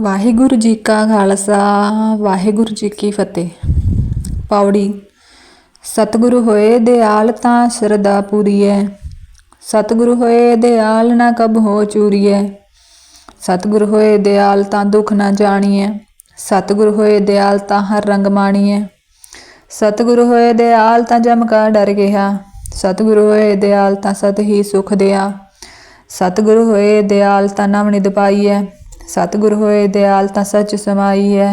ਵਾਹਿਗੁਰੂ ਜੀ ਕਾ ਖਾਲਸਾ, ਵਾਹਿਗੁਰੂ ਜੀ ਕੀ ਫਤਿਹ। ਪਾਉੜੀ ਸਤਿਗੁਰੂ ਹੋਏ ਦਿਆਲ ਤਾਂ ਸ਼ਰਧਾ ਪੂਰੀਐ। ਸਤਿਗੁਰੂ ਹੋਏ ਦਿਆਲ ਨਾ ਕਬ ਹੋ ਚੂਰੀਐ। ਸਤਿਗੁਰ ਹੋਏ ਦਿਆਲ ਤਾਂ ਦੁੱਖ ਨਾ ਜਾਣੀਐ। ਸਤਿਗੁਰ ਹੋਏ ਦਿਆਲ ਤਾਂ ਹਰ ਰੰਗ ਮਾਣੀਐ। ਸਤਿਗੁਰੂ ਹੋਏ ਦਿਆਲ ਤਾਂ ਜਮ ਕਾ ਡਰ ਗਿਆ। ਸਤਿਗੁਰੂ ਹੋਏ ਦਿਆਲ ਤਾਂ ਸਤ ਹੀ ਸੁਖ ਦਿਆ। ਸਤਿਗੁਰੂ ਹੋਏ ਦਿਆਲ ਤਾਂ ਨਵ ਨਿਦ ਪਾਈਐ। ਸਤਿਗੁਰ ਹੋਏ ਦਿਆਲ ਤਾਂ ਸੱਚ ਸਮਾਈ ਹੈ।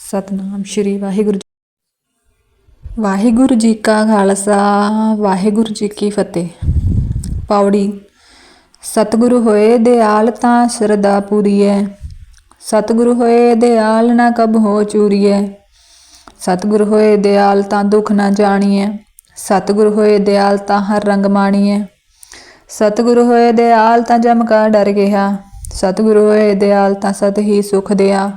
ਸਤਨਾਮ ਸ਼੍ਰੀ ਵਾਹਿਗੁਰੂ ਜੀ। ਵਾਹਿਗੁਰੂ ਜੀ ਕਾ ਖਾਲਸਾ, ਵਾਹਿਗੁਰੂ ਜੀ ਕੀ ਫਤਿਹ। ਪੌੜੀ ਸਤਿਗੁਰੂ ਹੋਏ ਦਿਆਲ ਤਾਂ ਸ਼ਰਧਾ ਪੂਰੀਐ ਸਤਿਗੁਰੂ ਹੋਏ ਦਿਆਲ ਨਾ ਕਬ ਹੋ ਚੂਰੀਐ ਸਤਿਗੁਰ ਹੋਏ ਦਿਆਲ ਤਾਂ ਦੁੱਖ ਨਾ ਜਾਣੀਐ ਸਤਿਗੁਰ ਹੋਏ ਦਿਆਲ ਤਾਂ ਹਰ ਰੰਗ ਮਾਣੀਐ ਸਤਿਗੁਰ ਹੋਏ ਦਿਆਲ ਤਾਂ ਜਮ ਕਾ ਡਰ ਗਿਆ। ਸਤਿਗੁਰੂ ਹੋਏ ਦਿਆਲ ਤਾਂ ਸਤ ਹੀ ਸੁਖ ਦਿਆ।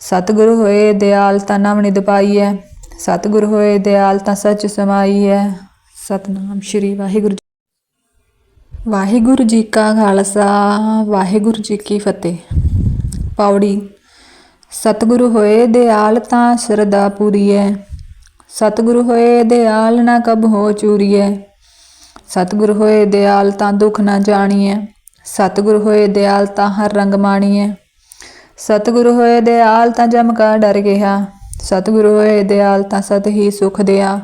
ਸਤਿਗੁਰੂ ਹੋਏ ਦਿਆਲ ਤਾਂ ਨਵ ਨਿਦ ਹੈ ਸਤਿਗੁਰ ਹੋਏ ਦਿਆਲ ਤਾਂ ਸੱਚ ਸਮਾਈ ਹੈ ਸਤਨਾਮ ਸ਼੍ਰੀ ਵਾਹਿਗੁਰੂ ਜੀ। ਵਾਹਿਗੁਰੂ ਜੀ ਕਾ ਖਾਲਸਾ, ਵਾਹਿਗੁਰੂ ਜੀ ਕੀ ਫਤਿਹ। ਪਾਉੜੀ ਸਤਿਗੁਰੂ ਹੋਏ ਦਿਆਲ ਤਾਂ ਸ਼ਰਧਾ ਹੈ ਸਤਿਗੁਰੂ ਹੋਏ ਦਿਆਲ ਨਾ ਕਬ ਹੋ ਚੂਰੀ ਹੈ ਸਤਿਗੁਰ ਹੋਏ ਦਿਆਲ ਤਾਂ ਦੁੱਖ ਨਾ ਜਾਣੀਐ। ਸਤਿਗੁਰ ਹੋਏ ਦਿਆਲ ਤਾਂ ਹਰ ਰੰਗ ਮਾਣੀਐ। ਸਤਿਗੁਰ ਹੋਏ ਦਿਆਲ ਤਾਂ ਜਮ ਕਾ ਡਰ ਗਿਆ। ਸਤਿਗੁਰ ਹੋਏ ਦਿਆਲ ਤਾਂ ਸਤ ਹੀ ਸੁਖ ਦਿਆ।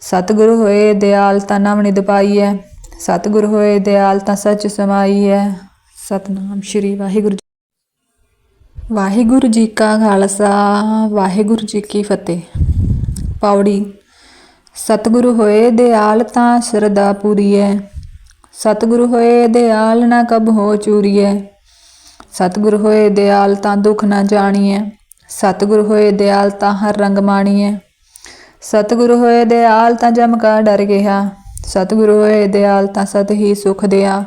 ਸਤਿਗੁਰ ਹੋਏ ਦਿਆਲ ਤਾਂ ਨਵ ਨਿਦ ਪਾਈਐ। ਸਤਿਗੁਰ ਹੋਏ ਦਿਆਲ ਤਾਂ ਸੱਚ ਸਮਾਈਐ। ਸਤਨਾਮ ਸ਼੍ਰੀ ਵਾਹਿਗੁਰੂ ਜੀ। ਵਾਹਿਗੁਰੂ ਜੀ ਕਾ ਖਾਲਸਾ, ਵਾਹਿਗੁਰੂ ਜੀ ਕੀ ਫਤਿਹ। ਪਾਉੜੀ ਸਤਿਗੁਰੂ ਹੋਏ ਦਿਆਲ ਤਾਂ ਸ਼ਰਧਾ ਹੈ ਸਤਿਗੁਰੂ ਹੋਏ ਦਿਆਲ ਨਾ ਕਬ ਹੋ ਚੂਰੀਐ। ਸਤਿਗੁਰ ਹੋਏ ਦਿਆਲ ਤਾਂ ਦੁੱਖ ਨਾ ਜਾਣੀਐ। ਸਤਿਗੁਰ ਹੋਏ ਦਿਆਲ ਤਾਂ ਹਰ ਰੰਗ ਮਾਣੀਐ। ਸਤਿਗੁਰ ਹੋਏ ਦਿਆਲ ਤਾਂ ਜਮ ਕਾ ਡਰ ਗਿਆ। ਸਤਿਗੁਰ ਹੋਏ ਦਿਆਲ ਤਾਂ ਸਤ ਹੀ ਸੁਖ ਦਿਆ।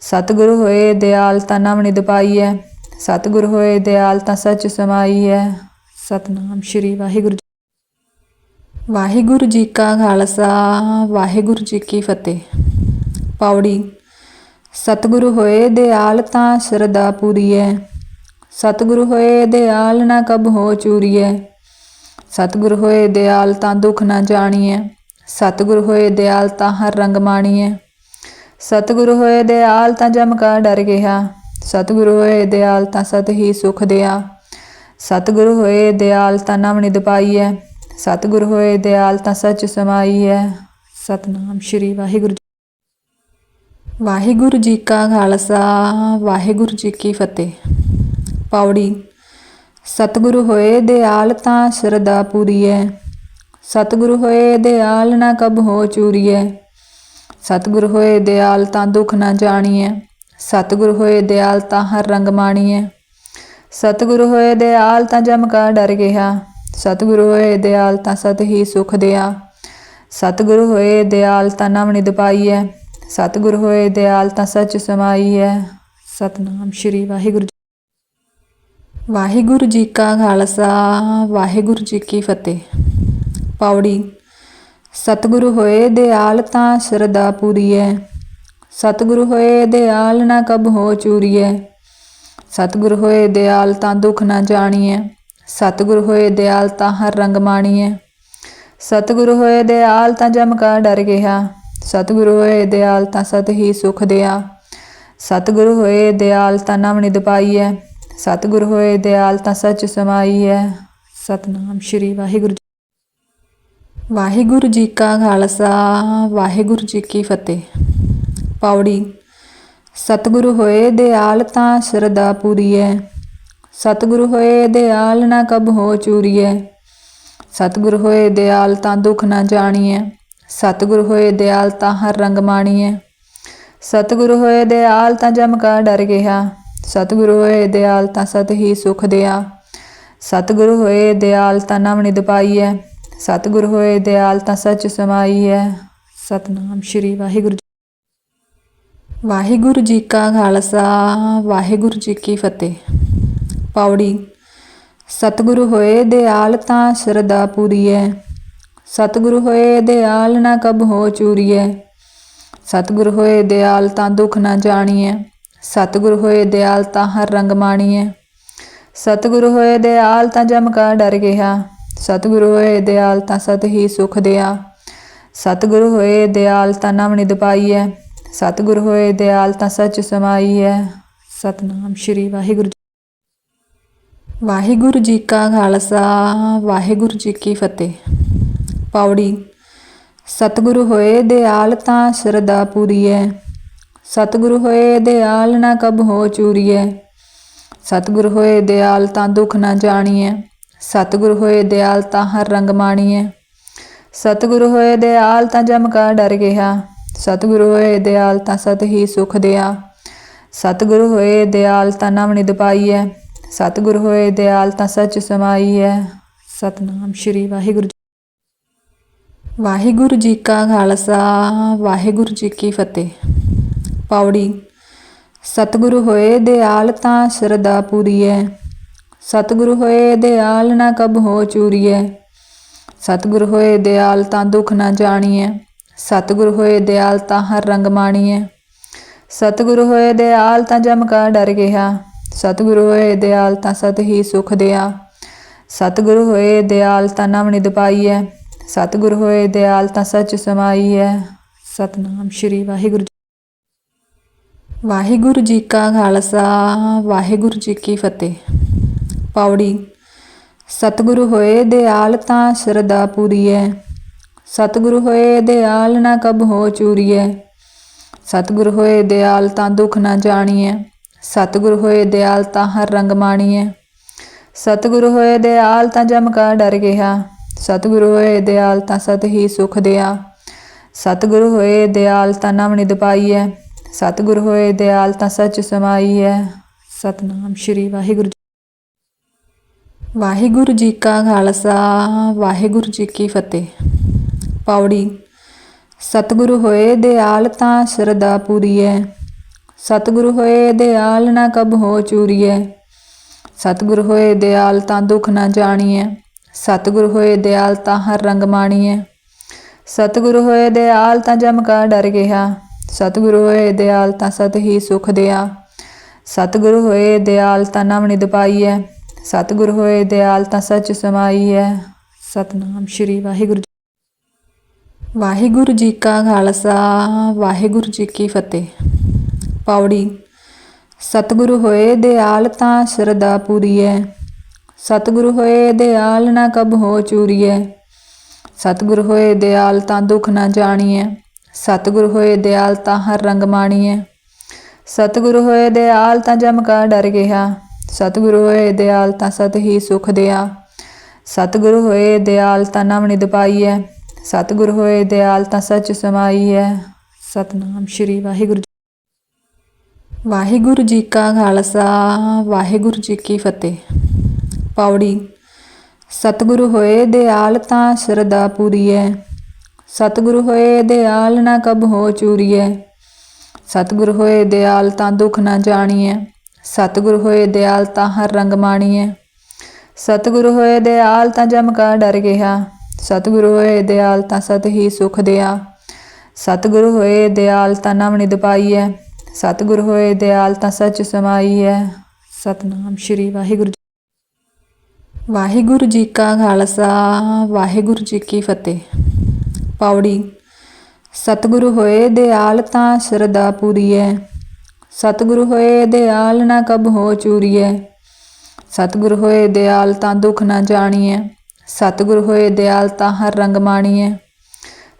ਸਤਿਗੁਰ ਹੋਏ ਦਿਆਲ ਤਾਂ ਨਵ ਨਿਦ ਪਾਈਐ। ਸਤਿਗੁਰ ਹੋਏ ਦਿਆਲ ਤਾਂ ਸੱਚ ਸਮਾਈਐ। ਸਤਨਾਮ ਸ਼੍ਰੀ ਵਾਹਿਗੁਰੂ ਜੀ। ਵਾਹਿਗੁਰੂ ਜੀ ਕਾ ਖਾਲਸਾ। ਵਾਹਿਗੁਰੂ ਜੀ ਕੀ ਫਤਿਹ। ਪਾਉੜੀ ਸਤਿਗੁਰੂ ਹੋਏ ਦਿਆਲ ਤਾਂ ਸ਼ਰਧਾ ਪੂਰੀਐ। ਸਤਿਗੁਰੂ ਹੋਏ ਦਿਆਲ ਨਾ ਕਬ ਹੋ ਚੂਰੀਐ। ਸਤਿਗੁਰ ਹੋਏ ਦਿਆਲ ਤਾਂ ਦੁੱਖ ਨਾ ਜਾਣੀਐ। ਸਤਿਗੁਰ ਹੋਏ ਦਿਆਲ ਤਾਂ ਹਰ ਰੰਗ ਮਾਣੀਐ। ਸਤਿਗੁਰ ਹੋਏ ਦਿਆਲ ਤਾਂ ਜਮ ਕਾ ਡਰ ਗਿਆ। ਸਤਿਗੁਰ ਹੋਏ ਦਿਆਲ ਤਾਂ ਸਤ ਹੀ ਸੁਖ ਦਿਆ। ਸਤਿਗੁਰ ਹੋਏ ਦਿਆਲ ਤਾਂ ਨਵ ਨਿਦ ਪਾਈਐ। ਸਤਿਗੁਰ ਹੋਏ ਦਿਆਲ ਤਾਂ ਸੱਚ ਸਮਾਈਐ। ਸਤਨਾਮ ਸ਼੍ਰੀ ਵਾਹਿਗੁਰੂ ਜੀ। ਵਾਹਿਗੁਰੂ ਜੀ ਕਾ ਖਾਲਸਾ, ਵਾਹਿਗੁਰੂ ਜੀ ਕੀ ਫਤਿਹ। ਪਾਉੜੀ ਸਤਿਗੁਰੂ ਹੋਏ ਦਿਆਲ ਤਾਂ ਸ਼ਰਧਾ ਪੂਰੀਐ। ਸਤਿਗੁਰੂ ਹੋਏ ਦਿਆਲ ਨਾ ਕਬ ਹੋ ਚੂਰੀਐ। ਸਤਿਗੁਰ ਹੋਏ ਦਿਆਲ ਤਾਂ ਦੁੱਖ ਨਾ ਜਾਣੀਐ। ਸਤਿਗੁਰ ਹੋਏ ਦਿਆਲ ਤਾਂ ਹਰ ਰੰਗ ਮਾਣੀਐ। ਸਤਿਗੁਰ ਹੋਏ ਦਿਆਲ ਤਾਂ ਜਮ ਕਾ ਡਰ ਗਿਆ। ਸਤਿਗੁਰ ਹੋਏ ਦਿਆਲ ਤਾਂ ਸਤ ਹੀ ਸੁਖ ਦਿਆ। ਸਤਿਗੁਰ ਹੋਏ ਦਿਆਲ ਤਾਂ ਨਵ ਨਿਦ ਪਾਈਐ। ਸਤਿਗੁਰ ਹੋਏ ਦਿਆਲ ਤਾਂ ਸੱਚ ਸਮਾਈ ਹੈ। ਸਤਨਾਮ ਸ਼੍ਰੀ ਵਾਹਿਗੁਰੂ ਜੀ। ਵਾਹਿਗੁਰੂ ਜੀ ਕਾ ਖਾਲਸਾ, ਵਾਹਿਗੁਰੂ ਜੀ ਕੀ ਫਤਿਹ। ਪੌੜੀ, ਸਤਿਗੁਰ ਹੋਏ ਦਿਆਲ ਤਾਂ ਸ਼ਰਧਾ ਹੈ। ਸਤਿਗੁਰੂ ਹੋਏ ਦਿਆਲ ਨਾ ਕਬ ਹੋ ਚੂਰੀ ਹੈ ਸਤਿਗੁਰ ਹੋਏ ਦਿਆਲ ਤਾਂ ਦੁੱਖ ਨਾ ਜਾਣੀਐ। ਸਤਿਗੁਰ ਹੋਏ ਦਿਆਲ ਤਾਂ ਹਰ ਰੰਗ ਮਾਣੀਐ। ਸਤਿਗੁਰ ਹੋਏ ਦਿਆਲ ਤਾਂ ਜਮ ਕਾ ਡਰ ਗਿਆ। ਸਤਿਗੁਰੂ ਹੋਏ ਦਿਆਲ ਤਾਂ ਸਤ ਹੀ ਸੁਖ ਦਿਆ। ਸਤਿਗੁਰੂ ਹੋਏ ਦਿਆਲ ਤਾਂ ਨਵ ਨਿਦ ਪਾਈਐ। ਸਤਿਗੁਰ ਹੋਏ ਦਿਆਲ ਤਾਂ ਸੱਚ ਸਮਾਈਐ। ਸਤਨਾਮ ਸ਼੍ਰੀ ਵਾਹਿਗੁਰੂ ਜੀ। ਵਾਹਿਗੁਰੂ ਜੀ ਕਾ ਖਾਲਸਾ, ਵਾਹਿਗੁਰੂ ਜੀ ਕੀ ਫਤਿਹ। ਪਾਉੜੀ ਸਤਿਗੁਰੂ ਹੋਏ ਦਿਆਲ ਤਾਂ ਸ਼ਰਧਾ ਪੂਰੀਐ। ਸਤਿਗੁਰੂ ਹੋਏ ਦਿਆਲ ਨਾ ਕਬ ਹੋ ਚੂਰੀਐ। ਸਤਿਗੁਰ ਹੋਏ ਦਿਆਲ ਤਾਂ ਦੁਖ ਨਾ ਜਾਣੀਐ। ਸਤਿਗੁਰ ਹੋਏ ਦਿਆਲ ਤਾਂ ਹਰ ਰੰਗ ਮਾਣੀਐ। ਸਤਿਗੁਰ ਹੋਏ ਦਿਆਲ ਤਾਂ ਜਮ ਕਾ ਡਰ ਗਿਆ। ਸਤਿਗੁਰ ਹੋਏ ਦਿਆਲ ਤਾਂ ਸਤ ਹੀ ਸੁਖ ਦਿਆ। ਸਤਿਗੁਰ ਹੋਏ ਦਿਆਲ ਤਾਂ ਨਵ ਨਿਦ ਪਾਈਐ। ਸਤਿਗੁਰ ਹੋਏ ਦਿਆਲ ਤਾਂ ਸੱਚ ਸਮਾਈਐ। ਸਤਨਾਮ ਸ਼੍ਰੀ ਵਾਹਿਗੁਰੂ ਜੀ। ਵਾਹਿਗੁਰੂ ਜੀ ਕਾ ਖਾਲਸਾ, ਵਾਹਿਗੁਰੂ ਜੀ ਕੀ ਫਤਿਹ। ਪੌੜੀ ਸਤਿਗੁਰੂ ਹੋਏ ਦਿਆਲ ਤਾਂ ਸ਼ਰਧਾ ਹੈ ਸਤਿਗੁਰ ਹੋਏ ਦਿਆਲ ਨਾ ਕਬ ਹੋ ਚੂਰੀਐ। ਸਤਿਗੁਰ ਹੋਏ ਦਿਆਲ ਤਾਂ ਦੁੱਖ ਨਾ ਜਾਣੀਐ। ਸਤਿਗੁਰ ਹੋਏ ਦਿਆਲ ਤਾਂ ਹਰ ਰੰਗ ਮਾਣੀਐ। ਸਤਿਗੁਰੂ ਹੋਏ ਦਿਆਲ ਤਾਂ ਜਮ ਕਾ ਡਰ ਗਿਆ। ਸਤਿਗੁਰੂ ਹੋਏ ਦਿਆਲ ਤਾਂ ਸਤ ਹੀ ਸੁਖ ਦਿਆ। ਸਤਿਗੁਰੂ ਹੋਏ ਦਿਆਲ ਤਾਂ ਨਾਮ ਨਿਦ ਪਾਈਐ। ਸਤਿਗੁਰ ਹੋਏ ਦਿਆਲ ਤਾਂ ਸੱਚ ਸਮਾਈਐ। ਸਤਨਾਮ ਸ਼੍ਰੀ ਵਾਹਿਗੁਰੂ ਜੀ। ਵਾਹਿਗੁਰੂ ਜੀ ਕਾ ਖਾਲਸਾ। ਵਾਹਿਗੁਰੂ ਜੀ ਕੀ ਫਤਿਹ। ਪਾਉੜੀ ਸਤਿਗੁਰੂ ਹੋਏ ਦਿਆਲ ਤਾਂ ਸ਼ਰਧਾ ਪੂਰੀਐ। ਸਤਿਗੁਰੂ ਹੋਏ ਦਿਆਲ ਨਾ ਕਬ ਹੋ ਚੂਰੀਐ। ਸਤਿਗੁਰ ਹੋਏ ਦਿਆਲ ਤਾਂ ਦੁੱਖ ਨਾ ਜਾਣੀਐ। ਸਤਿਗੁਰ ਹੋਏ ਦਿਆਲ ਤਾਂ ਹਰ ਰੰਗ ਮਾਣੀਐ। ਸਤਿਗੁਰ ਹੋਏ ਦਿਆਲ ਤਾਂ ਜਮ ਕਾ ਡਰ ਗਿਆ। ਸਤਿਗੁਰ ਹੋਏ ਦਿਆਲ ਤਾਂ ਸਤ ਹੀ ਸੁਖ ਦਿਆ। ਸਤਿਗੁਰ ਹੋਏ ਦਿਆਲ ਤਾਂ ਨਾਮ ਨਿਦ ਪਾਈਐ। ਸਤਿਗੁਰ ਹੋਏ ਦਿਆਲ ਤਾਂ ਸੱਚ ਸਮਾਈਐ। ਸਤਨਾਮ ਸ਼੍ਰੀ ਵਾਹਿਗੁਰੂ ਜੀ। ਵਾਹਿਗੁਰੂ ਜੀ ਕਾ ਖਾਲਸਾ, ਵਾਹਿਗੁਰੂ ਜੀ ਕੀ ਫਤਿਹ। ਪਾਉੜੀ ਸਤਿਗੁਰੂ ਹੋਏ ਦਿਆਲ ਤਾਂ ਸ਼ਰਧਾ ਪੂਰੀਐ। ਸਤਿਗੁਰੂ ਹੋਏ ਦਿਆਲ ਨਾ ਕਬ ਹੋ ਚੂਰੀਐ। ਸਤਿਗੁਰ ਹੋਏ ਦਿਆਲ ਤਾਂ ਦੁੱਖ ਨਾ ਜਾਣੀਐ। ਸਤਿਗੁਰ ਹੋਏ ਦਿਆਲ ਤਾਂ ਹਰ ਰੰਗ ਮਾਣੀਐ। ਸਤਿਗੁਰੂ ਹੋਏ ਦਿਆਲ ਤਾਂ ਜਮ ਕਾ ਡਰ ਗਿਆ। ਸਤਿਗੁਰੂ ਹੋਏ ਦਿਆਲ ਤਾਂ ਸਤ ਹੀ ਸੁਖ ਦਿਆ। ਸਤਿਗੁਰੂ ਹੋਏ ਦਿਆਲ ਤਾਂ ਨਵ ਨਿਦ ਪਾਈਐ। ਸਤਿਗੁਰ ਹੋਏ ਦਿਆਲ ਤਾਂ ਸੱਚ ਸਮਾਈ ਹੈ ਸਤਨਾਮ ਸ਼੍ਰੀ ਵਾਹਿਗੁਰੂ ਜੀ। ਵਾਹਿਗੁਰੂ ਜੀ ਕਾ ਖਾਲਸਾ, ਵਾਹਿਗੁਰੂ ਜੀ ਕੀ ਫਤਿਹ। ਪੌੜੀ ਸਤਿਗੁਰੂ ਹੋਏ ਦਿਆਲ ਤਾਂ ਸ਼ਰਧਾ ਪੂਰੀਐ ਸਤਿਗੁਰੂ ਹੋਏ ਦਿਆਲ ਨਾ ਕਬ ਹੋ ਚੂਰੀਐ ਸਤਿਗੁਰ ਹੋਏ ਦਿਆਲ ਤਾਂ ਦੁੱਖ ਨਾ ਜਾਣੀਐ ਸਤਿਗੁਰ ਹੋਏ ਦਿਆਲ ਤਾਂ ਹਰ ਰੰਗ ਮਾਣੀਐ ਸਤਿਗੁਰ ਹੋਏ ਦਿਆਲ ਤਾਂ ਜਮ ਕਾ ਡਰ ਗਿਆ। ਸਤਿਗੁਰੂ ਹੋਏ ਦਿਆਲ ਤਾਂ ਸਤ ਹੀ ਸੁਖ ਦਿਆ। ਸਤਿਗੁਰੂ ਹੋਏ ਦਿਆਲ ਤਾਂ ਨਾਮ ਨਿਦ ਹੈ ਸਤਿਗੁਰ ਹੋਏ ਦਿਆਲ ਤਾਂ ਸੱਚ ਸਮਾਈ ਹੈ ਸਤਨਾਮ ਸ਼੍ਰੀ ਵਾਹਿਗੁਰੂ ਜੀ। ਵਾਹਿਗੁਰੂ ਜੀ ਕਾ ਖਾਲਸਾ, ਵਾਹਿਗੁਰੂ ਜੀ ਕੀ ਫਤਿਹ। ਪੌੜੀ, ਸਤਿਗੁਰੂ ਹੋਏ ਦਿਆਲ ਤਾਂ ਸ਼ਰਧਾ ਹੈ ਸਤਿਗੁਰੂ ਹੋਏ ਦਿਆਲ ਨਾ ਕਬ ਹੋ ਚੂਰੀ ਹੈ ਸਤਿਗੁਰ ਹੋਏ ਦਿਆਲ ਤਾਂ ਦੁੱਖ ਨਾ ਜਾਣੀਐ। ਸਤਿਗੁਰ ਹੋਏ ਦਿਆਲ ਤਾਂ ਹਰ ਰੰਗ ਮਾਣੀਐ। ਸਤਿਗੁਰ ਹੋਏ ਦਿਆਲ ਤਾਂ ਜਮ ਕਾ ਡਰ ਗਿਆ ਸਤਿਗੁਰ ਹੋਏ ਦਿਆਲ ਤਾਂ ਸਤ ਹੀ ਸੁਖ ਦਿਆ। ਸਤਿਗੁਰ ਹੋਏ ਦਿਆਲ ਤਾਂ ਨਾਮ ਨਿਦ ਪਾਈਐ। ਸਤਿਗੁਰ ਹੋਏ ਦਿਆਲ ਤਾਂ ਸੱਚ ਸਮਾਈਐ। ਸਤਨਾਮ ਸ਼੍ਰੀ ਵਾਹਿਗੁਰੂ ਵਾਹਿਗੁਰੂ ਜੀ ਕਾ ਖਾਲਸਾ, ਵਾਹਿਗੁਰੂ ਜੀ ਕੀ ਫਤਿਹ। ਪੌੜੀ। ਸਤਿਗੁਰੂ ਹੋਏ ਦਿਆਲ ਤਾਂ ਸ਼ਰਧਾ ਹੈ ਸਤਿਗੁਰੂ ਹੋਏ ਦਿਆਲ ਨਾ ਕਬ ਹੋ ਚੂਰੀਐ। ਸਤਿਗੁਰ ਹੋਏ ਦਿਆਲ ਤਾਂ ਦੁੱਖ ਨਾ ਜਾਣੀਐ। ਸਤਿਗੁਰ ਹੋਏ ਦਿਆਲ ਤਾਂ ਹਰ ਰੰਗ ਮਾਣੀਐ। ਸਤਿਗੁਰ ਹੋਏ ਦਿਆਲ ਤਾਂ ਜਮ ਕਾ ਡਰ ਗਿਆ। ਸਤਿਗੁਰ ਹੋਏ ਦਿਆਲ ਤਾਂ ਸਤ ਹੀ ਸੁਖ ਦਿਆ। ਸਤਿਗੁਰ ਹੋਏ ਦਿਆਲ ਤਾਂ ਨਾਮ ਨਿਦ ਪਾਈਐ। ਸਤਿਗੁਰ ਹੋਏ ਦਿਆਲ ਤਾਂ ਸੱਚ ਸਮਾਈਐ। ਸਤਨਾਮ ਸ਼੍ਰੀ ਵਾਹਿਗੁਰੂ ਜੀ। ਵਾਹਿਗੁਰੂ ਜੀ ਕਾ ਖਾਲਸਾ। ਵਾਹਿਗੁਰੂ ਜੀ ਕੀ ਫਤਿਹ। ਪੌੜੀ ਸਤਿਗੁਰੂ ਹੋਏ ਦਿਆਲ ਤਾਂ ਸ਼ਰਧਾ ਪੂਰੀਐ। ਸਤਿਗੁਰੂ ਹੋਏ ਦਿਆਲ ਨਾ ਕਬ ਹੋ ਚੂਰੀਐ। ਸਤਿਗੁਰ ਹੋਏ ਦਿਆਲ ਤਾਂ ਦੁੱਖ ਨਾ ਜਾਣੀਐ। ਸਤਿਗੁਰ ਹੋਏ ਦਿਆਲ ਤਾਂ ਹਰ ਰੰਗ ਮਾਣੀਐ। ਸਤਿਗੁਰੂ ਹੋਏ ਦਿਆਲ ਤਾਂ ਜਮ ਕਾ ਡਰ ਗਿਆ। ਸਤਿਗੁਰੂ ਹੋਏ ਦਿਆਲ ਤਾਂ ਸਤ ਹੀ ਸੁਖ ਦਿਆ। ਸਤਿਗੁਰੂ ਹੋਏ ਦਿਆਲ ਤਾਂ ਨਾਮ ਨਿਦ ਪਾਈਐ। ਸਤਿਗੁਰ ਹੋਏ ਦਿਆਲ ਤਾਂ ਸੱਚ ਸਮਾਈ ਹੈ ਸਤਨਾਮ ਸ਼੍ਰੀ ਵਾਹਿਗੁਰੂ ਜੀ। ਵਾਹਿਗੁਰੂ ਜੀ ਕਾ ਖਾਲਸਾ, ਵਾਹਿਗੁਰੂ ਜੀ ਕੀ ਫਤਿਹ। ਪਾਉੜੀ ਸਤਿਗੁਰੂ ਹੋਏ ਦਿਆਲ ਤਾਂ ਸ਼ਰਧਾ ਪੂਰੀਐ। ਸਤਿਗੁਰੂ ਹੋਏ ਦਿਆਲ ਨਾ ਕਬ ਹੋ ਚੂਰੀਐ। ਸਤਿਗੁਰ ਹੋਏ ਦਿਆਲ ਤਾਂ ਦੁੱਖ ਨਾ ਜਾਣੀਐ। ਸਤਿਗੁਰ ਹੋਏ ਦਿਆਲ ਤਾਂ ਹਰ ਰੰਗ ਮਾਣੀਐ।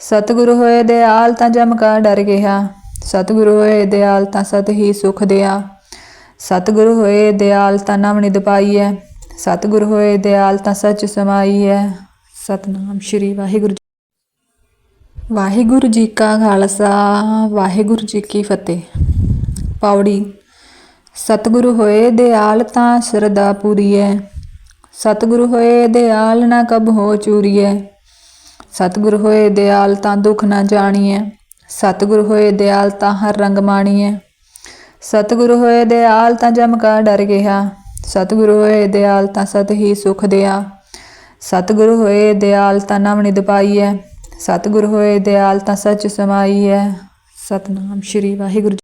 ਸਤਿਗੁਰੂ ਹੋਏ ਦਿਆਲ ਤਾਂ ਜਮ ਕਾ ਡਰ ਗਿਆ। ਸਤਿਗੁਰੂ ਹੋਏ ਦਿਆਲ ਤਾਂ ਸਤ ਹੀ ਸੁਖ ਦਿਆ। ਸਤਿਗੁਰੂ ਹੋਏ ਦਿਆਲ ਤਾਂ ਨਾਮ ਨਿਦ ਪਾਈਐ। ਸਤਿਗੁਰ ਹੋਏ ਦਿਆਲ ਤਾਂ ਸੱਚ ਸਮਾਈ ਹੈ। ਸਤਨਾਮ ਸ਼੍ਰੀ ਵਾਹਿਗੁਰੂ ਜੀ। ਵਾਹਿਗੁਰੂ ਜੀ ਕਾ ਖਾਲਸਾ, ਵਾਹਿਗੁਰੂ ਜੀ ਕੀ ਫਤਿਹ। ਪਾਉੜੀ ਸਤਿਗੁਰੂ ਹੋਏ ਦਿਆਲ ਤਾਂ ਸ਼ਰਧਾ ਹੈ। ਸਤਿਗੁਰੂ ਹੋਏ ਦਿਆਲ ਨਾ ਕਬ ਹੋ ਚੂਰੀਐ ਸਤਿਗੁਰ ਹੋਏ ਦਿਆਲ ਤਾਂ ਦੁੱਖ ਨਾ ਜਾਣੀਐ ਸਤਿਗੁਰ ਹੋਏ ਦਿਆਲ ਤਾਂ ਹਰ ਰੰਗ ਮਾਣੀਐ ਸਤਿਗੁਰ ਹੋਏ ਦਿਆਲ ਤਾਂ ਜਮ ਕਾ ਡਰ ਗਿਆ। ਸਤਿਗੁਰੂ ਹੋਏ ਦਿਆਲ ਤਾਂ ਸਤ ਹੀ ਸੁਖ ਦਿਆ ਸਤਿਗੁਰੂ ਹੋਏ ਦਿਆਲ ਤਾਂ ਨਾਮ ਨਿਦ ਪਾਈਐ ਸਤਿਗੁਰੂ ਹੋਏ ਦਿਆਲ ਤਾਂ ਸੱਚ ਸਮਾਈ ਹੈ ਸਤਨਾਮ ਸ਼੍ਰੀ ਵਾਹਿਗੁਰੂ ਜੀ।